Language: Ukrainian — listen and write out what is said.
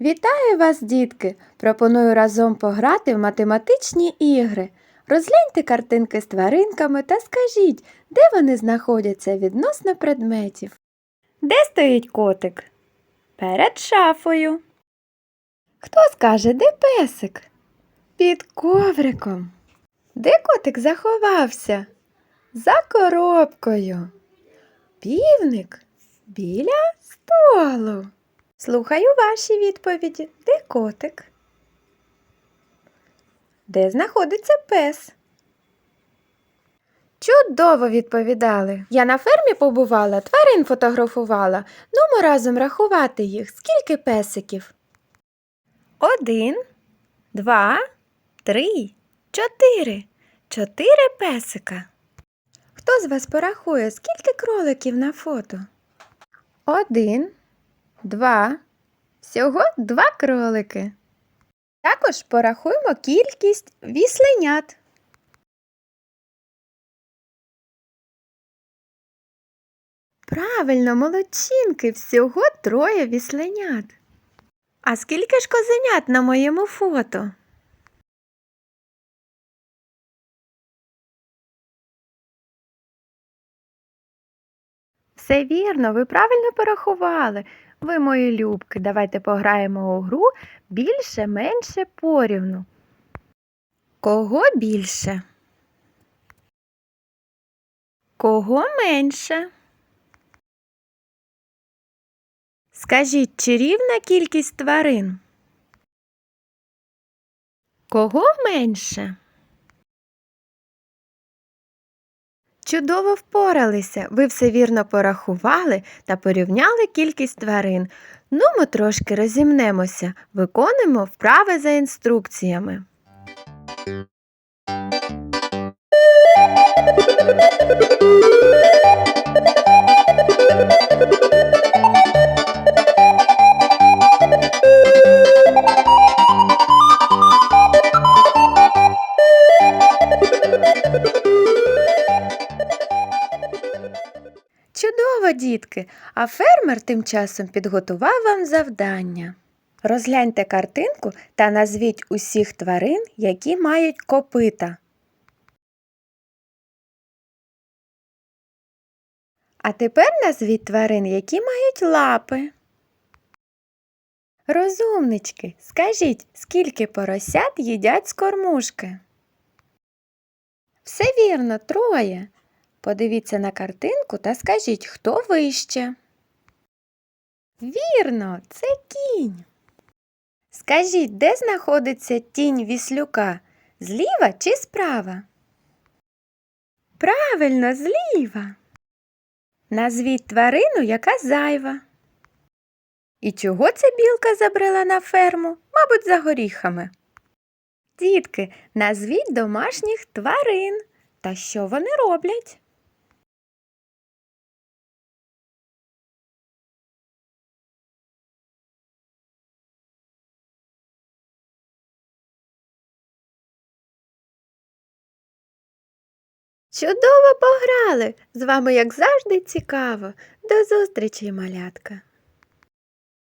Вітаю вас, дітки! Пропоную разом пограти в математичні ігри. Розгляньте картинки з тваринками та скажіть, де вони знаходяться відносно предметів. Де стоїть котик? Перед шафою. Хто скаже, де песик? Під ковриком. Де котик заховався? За коробкою. Півник біля столу. Слухаю ваші відповіді. Де котик? Де знаходиться пес? Чудово відповідали. Я на фермі побувала, тварин фотографувала. Нумо разом рахувати їх. Скільки песиків? Один, два, три, чотири. Чотири песика. Хто з вас порахує, скільки кроликів на фото? Один, два. Всього два кролики. Також порахуємо кількість вісленят. Правильно, молодчинки, всього троє вісленят. А скільки ж козенят на моєму фото? Все вірно, ви правильно порахували. Ви мої любки, давайте пограємо у гру більше, менше порівну. Кого більше? Кого менше? Скажіть, чи рівна кількість тварин? Кого менше? Чудово впоралися. Ви все вірно порахували та порівняли кількість тварин. Ну, ми трошки розімнемося, виконуємо вправи за інструкціями. Чудово, дітки! А фермер тим часом підготував вам завдання. Розгляньте картинку та назвіть усіх тварин, які мають копита. А тепер назвіть тварин, які мають лапи. Розумнички, скажіть, скільки поросят їдять з кормушки? Все вірно, троє. Подивіться на картинку та скажіть, хто вище. Вірно, це кінь. Скажіть, де знаходиться тінь віслюка? Зліва чи справа? Правильно, зліва. Назвіть тварину, яка зайва. І чого ця білка забрела на ферму? Мабуть, за горіхами. Дітки, назвіть домашніх тварин. Та що вони роблять? Чудово пограли! З вами, як завжди, цікаво. До зустрічі, малятка!